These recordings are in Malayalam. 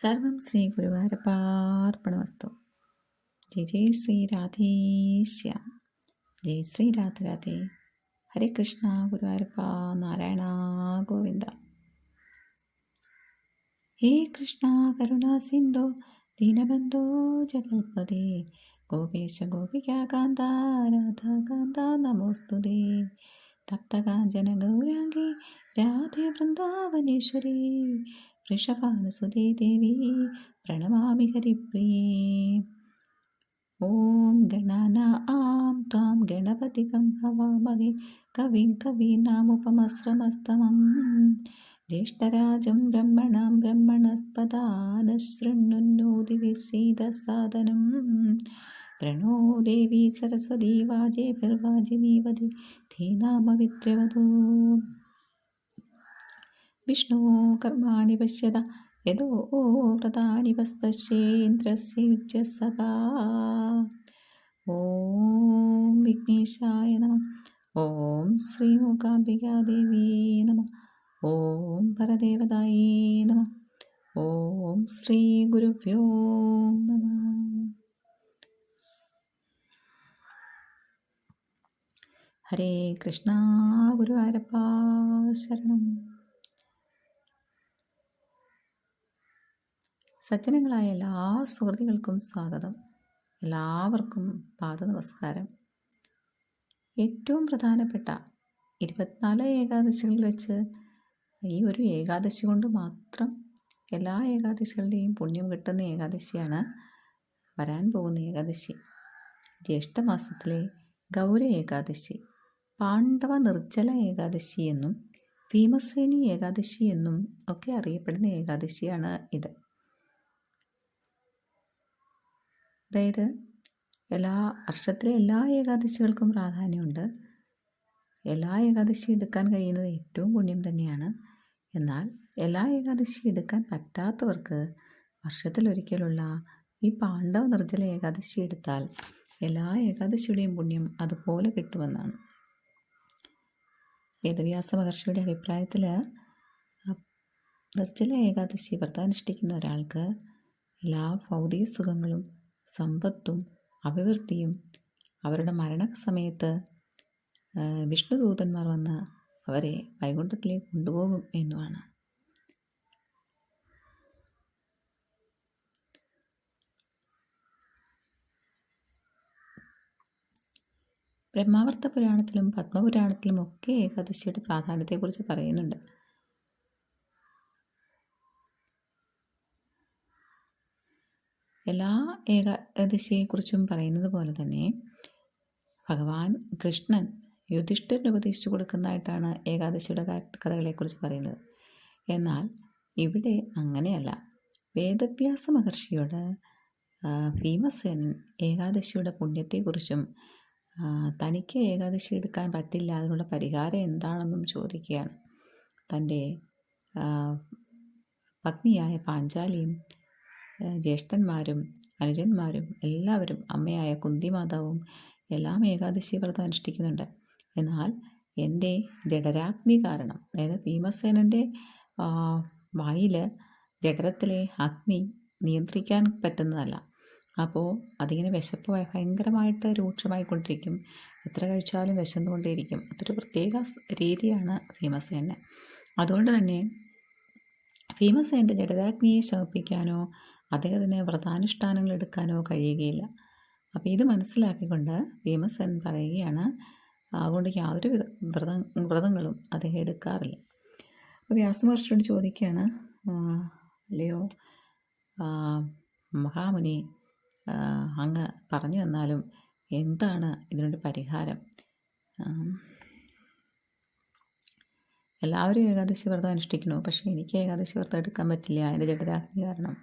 സർവം ശ്രീ ഗുരുവായൂരപ്പാർപ്പണമസ്തു ജയ ജയ് ശ്രീ രാധേശ്യ. ജയ് ശ്രീ രാധ രാധേ. ഹരേ കൃഷ്ണ ഗുരുവായൂരപ്പ നാരായണ ഗോവിന്ദ. ഹേ കൃഷ്ണ കരുണ സിന്ധു ദീനബന്ധോ ജഗൽപതി. ഗോപേശ ഗോപികാന്ത രാധാകാന്ത നമോസ്തുതേ തപ്തകാഞ്ചന ഗൗരാംഗി രാധേ വൃന്ദാവനേശ്വരി. वृषभानुसुते देवी प्रणमामि हरिप्रिये। ॐ गणना आं त्वां गणपतिकं हवामहे। कविं कवीनामुपमस्रमस्तमं ज्येष्ठराजं ब्रह्मणां ब्रह्मणस्पदानश्रृण्णुन्नूदिविशीदसाधनं प्रणो देवी सरस्वती वाजे पिर्वाजिनीवधि ते വിഷ്ണു കർമാണി പശ്യത യതോ വ്രതാനി പശ്പശ്യേന്ദ്രസ്യ യുജ്യസഖാ ഓം വിഘ്നേശായ നമ ഓം ശ്രീമുഖാംബികാദേവീ നമ ഓം പരദേവതായേ നമ ഓം ശ്രീ ഗുരുഭ്യോ നമ ഹരേ കൃഷ്ണ ഗുരുവായൂരപ്പ ശരണം സജ്ജനങ്ങളായ എല്ലാ സുഹൃത്തുക്കൾക്കും സ്വാഗതം. എല്ലാവർക്കും പാദ നമസ്കാരം ഏറ്റവും പ്രധാനപ്പെട്ട ഇരുപത്തിനാല് ഏകാദശികളിൽ വെച്ച് ഈ ഒരു ഏകാദശി കൊണ്ട് മാത്രം എല്ലാ ഏകാദശികളുടെയും പുണ്യം കിട്ടുന്ന ഏകാദശിയാണ് വരാൻ പോകുന്ന ഏകാദശി. ജ്യേഷ്ഠമാസത്തിലെ ഗൗര ഏകാദശി പാണ്ഡവ നിർജല ഏകാദശി എന്നും ഭീമസേനി ഏകാദശി എന്നും ഒക്കെ അറിയപ്പെടുന്ന ഏകാദശിയാണ് ഇത്. അതായത് എല്ലാ വർഷത്തിലെ എല്ലാ ഏകാദശികൾക്കും പ്രാധാന്യമുണ്ട്. എല്ലാ ഏകാദശി എടുക്കാൻ കഴിയുന്നത് ഏറ്റവും പുണ്യം തന്നെയാണ്. എന്നാൽ എല്ലാ ഏകാദശി എടുക്കാൻ പറ്റാത്തവർക്ക് വർഷത്തിലൊരിക്കലുള്ള ഈ പാണ്ഡവ നിർജല ഏകാദശി എടുത്താൽ എല്ലാ ഏകാദശിയുടെയും പുണ്യം അതുപോലെ കിട്ടുമെന്നാണ്. വേദവ്യാസ മഹർഷിയുടെ അഭിപ്രായത്തിൽ നിർജല ഏകാദശി വ്രതാനുഷ്ഠിക്കുന്ന ഒരാൾക്ക് എല്ലാ ഭൗതിക സുഖങ്ങളും സമ്പത്തും അഭിവൃദ്ധിയും അവരുടെ മരണസമയത്ത് വിഷ്ണുദൂതന്മാർ വന്ന് അവരെ വൈകുണ്ഠത്തിലേക്ക് കൊണ്ടുപോകും എന്നുമാണ്. ബ്രഹ്മാവർത്ത പുരാണത്തിലും പത്മപുരാണത്തിലും ഒക്കെ ഏകാദശിയുടെ പ്രാധാന്യത്തെക്കുറിച്ച് പറയുന്നുണ്ട്. എല്ലാ ഏകാദശിയെക്കുറിച്ചും പറയുന്നത് പോലെ തന്നെ ഭഗവാൻ കൃഷ്ണൻ യുധിഷ്ഠിരന് ഉപദേശിച്ചു കൊടുക്കുന്നതായിട്ടാണ് ഏകാദശിയുടെ കഥകളെക്കുറിച്ച് പറയുന്നത്. എന്നാൽ ഇവിടെ അങ്ങനെയല്ല. വേദവ്യാസ മഹർഷിയോട് ഭീമസേനൻ ഏകാദശിയുടെ പുണ്യത്തെക്കുറിച്ചും തനിക്ക് ഏകാദശി എടുക്കാൻ പറ്റില്ല അതിനുള്ള പരിഹാരം എന്താണെന്നും ചോദിക്കുകയാണ്. തന്റെ പത്നിയായ പാഞ്ചാലിയും ജ്യേഷ്ഠന്മാരും അനുജന്മാരും എല്ലാവരും അമ്മയായ കുന്തിമാതാവും എല്ലാം ഏകാദശി വ്രതം അനുഷ്ഠിക്കുന്നുണ്ട്. എന്നാൽ എന്റെ ജഡരാഗ്നി കാരണം അതായത് ഭീമസേനന്റെ വായിൽ ജഡരത്തിലെ അഗ്നി നിയന്ത്രിക്കാൻ പറ്റുന്നതല്ല. അപ്പോൾ അതിങ്ങനെ വിശപ്പ് ഭയങ്കരമായിട്ട് രൂക്ഷമായിക്കൊണ്ടിരിക്കും. എത്ര കഴിച്ചാലും വിശന്നുകൊണ്ടേയിരിക്കും. അതൊരു പ്രത്യേക രീതിയാണ് ഭീമസേന അതുകൊണ്ട് തന്നെ ഭീമസേന്റെ ജഡരാഗ്നിയെ ശമിപ്പിക്കാനോ അദ്ദേഹത്തിന് വ്രതാനുഷ്ഠാനങ്ങൾ എടുക്കാനോ കഴിയുകയില്ല. അപ്പോൾ ഇത് മനസ്സിലാക്കിക്കൊണ്ട് ഭീമസൻ പറയുകയാണ് അതുകൊണ്ട് യാതൊരു വിധ വ്രത വ്രതങ്ങളും അദ്ദേഹം എടുക്കാറില്ല. അപ്പോൾ വ്യാസമഹർഷിയോട് ചോദിക്കുകയാണ് അല്ലയോ മഹാമുനി അങ്ങ് പറഞ്ഞു തന്നാലും എന്താണ് ഇതിനൊരു പരിഹാരം? എല്ലാവരും ഏകാദശി വ്രതം അനുഷ്ഠിക്കണോ പക്ഷേ എനിക്ക് ഏകാദശി വ്രതം എടുക്കാൻ പറ്റില്ല അതിന്റെ ജഡരാഗ്നി കാരണം.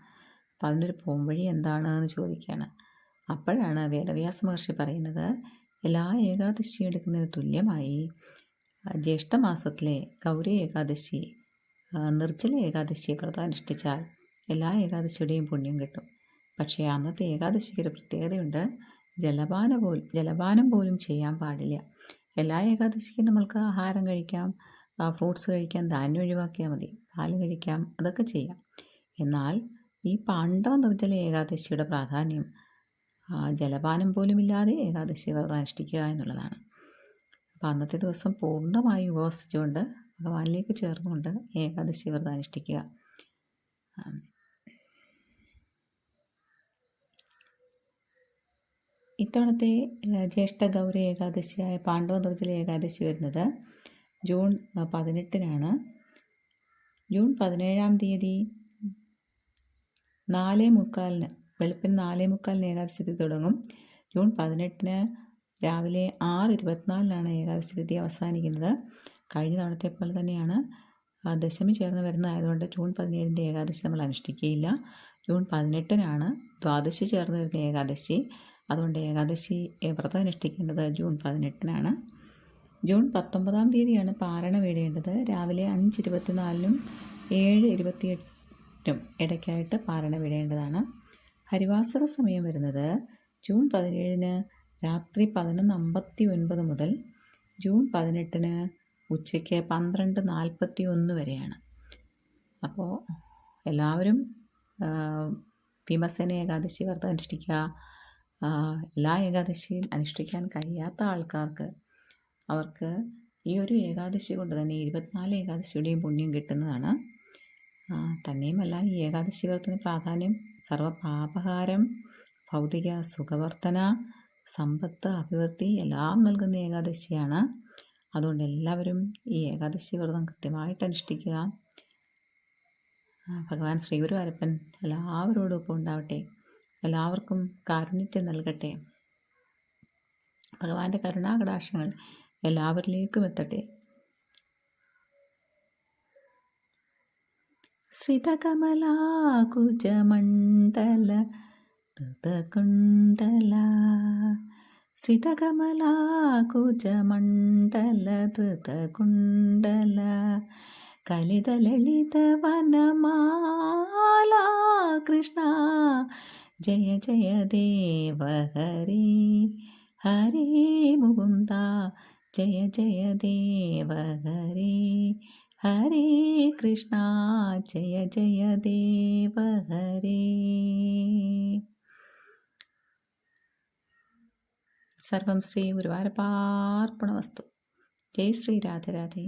അപ്പോൾ അതിനൊരു പോംവഴി എന്താണ് എന്ന് ചോദിക്കുകയാണ് അപ്പോഴാണ് വേദവ്യാസ മഹർഷി പറയുന്നത് എല്ലാ ഏകാദശി എടുക്കുന്നതിന് തുല്യമായി ജ്യേഷ്ഠമാസത്തിലെ ഗൗരി ഏകാദശി നിർജല ഏകാദശി വ്രതം അനുഷ്ഠിച്ചാൽ എല്ലാ ഏകാദശിയുടെയും പുണ്യം കിട്ടും. പക്ഷേ അന്നത്തെ ഏകാദശിക്ക് ഒരു പ്രത്യേകതയുണ്ട് ജലപാന പോലും ജലപാനം പോലും ചെയ്യാൻ പാടില്ല. എല്ലാ ഏകാദശിക്കും നമ്മൾക്ക് ആഹാരം കഴിക്കാം ഫ്രൂട്ട്സ് കഴിക്കാം ധാന്യം ഒഴിവാക്കിയാൽ മതി പാൽ കഴിക്കാം അതൊക്കെ ചെയ്യാം. എന്നാൽ ഈ പാണ്ഡവ നിർജല ഏകാദശിയുടെ പ്രാധാന്യം ജലപാനം പോലുമില്ലാതെ ഏകാദശി വ്രതം അനുഷ്ഠിക്കുക എന്നുള്ളതാണ്. അപ്പോൾ അന്നത്തെ ദിവസം പൂർണമായി ഉപവസിച്ചുകൊണ്ട് ഭഗവാനിലേക്ക് ചേർന്നുകൊണ്ട് ഏകാദശി വ്രതം അനുഷ്ഠിക്കുക. ഇത്തവണത്തെ ജ്യേഷ്ഠ ഗൗരി ഏകാദശിയായ പാണ്ഡവ നിർജല ഏകാദശി വരുന്നത് ജൂൺ പതിനെട്ടിനാണ്. ജൂൺ പതിനേഴാം തീയതി നാലേ മുക്കാലിന് വെളുപ്പിന് നാലേ മുക്കാലിന് ഏകാദശി തുടങ്ങും. ജൂൺ പതിനെട്ടിന് രാവിലെ ആറ് ഇരുപത്തിനാലിനാണ് ഏകാദശി തിഥി അവസാനിക്കുന്നത്. കഴിഞ്ഞ തവണത്തെ പോലെ തന്നെയാണ് ദശമി ചേർന്ന് വരുന്നതായതുകൊണ്ട് ജൂൺ പതിനേഴിന്റെ ഏകാദശി നമ്മൾ അനുഷ്ഠിക്കുകയില്ല. ജൂൺ പതിനെട്ടിനാണ് ദ്വാദശി ചേർന്ന് വരുന്ന ഏകാദശി. അതുകൊണ്ട് ഏകാദശി വ്രതം അനുഷ്ഠിക്കേണ്ടത് ജൂൺ പതിനെട്ടിനാണ്. ജൂൺ പത്തൊമ്പതാം തീയതിയാണ് പാരണ വീഴേണ്ടത് രാവിലെ അഞ്ച് ഇരുപത്തിനാലിനും ഏഴ് ഇരുപത്തിയെട്ടും ഇടയ്ക്കായിട്ട് പാരണ വിടേണ്ടതാണ്. ഹരിവാസര സമയം വരുന്നത് ജൂൺ പതിനേഴിന് രാത്രി പതിനൊന്ന് അമ്പത്തി ഒൻപത് മുതൽ ജൂൺ പതിനെട്ടിന് ഉച്ചയ്ക്ക് പന്ത്രണ്ട് നാൽപ്പത്തി ഒന്ന് വരെയാണ്. അപ്പോൾ എല്ലാവരും ഭീമസേന ഏകാദശി വ്രതം അനുഷ്ഠിക്കുക എല്ലാ ഏകാദശിയും അനുഷ്ഠിക്കാൻ കഴിയാത്ത ആൾക്കാർക്ക് അവർക്ക് ഈ ഒരു ഏകാദശി കൊണ്ട് തന്നെ ഇരുപത്തിനാല് ഏകാദശിയുടെയും പുണ്യം കിട്ടുന്നതാണ്. തന്നെയുമല്ല. ഈ ഏകാദശി വ്രതത്തിന് പ്രാധാന്യം സർവപാപഹാരം ഭൗതിക സുഖവർത്തന സമ്പത്ത് അഭിവൃദ്ധി എല്ലാം നൽകുന്ന ഏകാദശിയാണ്. അതുകൊണ്ട് എല്ലാവരും ഈ ഏകാദശി വ്രതം കൃത്യമായിട്ട് അനുഷ്ഠിക്കുക. ഭഗവാൻ ശ്രീഗുരുവാരപ്പൻ എല്ലാവരോടും ഒപ്പം ഉണ്ടാവട്ടെ. എല്ലാവർക്കും കാരുണ്യത്തെ നൽകട്ടെ. ഭഗവാന്റെ കരുണാകടാക്ഷങ്ങൾ എല്ലാവരിലേക്കും എത്തട്ടെ. श्रितकमला कुचमण्डल कृतकुण्डला श्रितकमला कुचमण्डल कलितललितवनमाला कृष्णा। जय जय देवहरी हरे। मुकुन्दा। जय जय देव देवगरी ഹരി കൃഷ്ണ ജയ ജയ ദേവ ഹരേ. സർവം ശ്രീ ഗുരുവാരപ്പാർപ്പണവസ്തു ജയ് ശ്രീ രാധരാധേ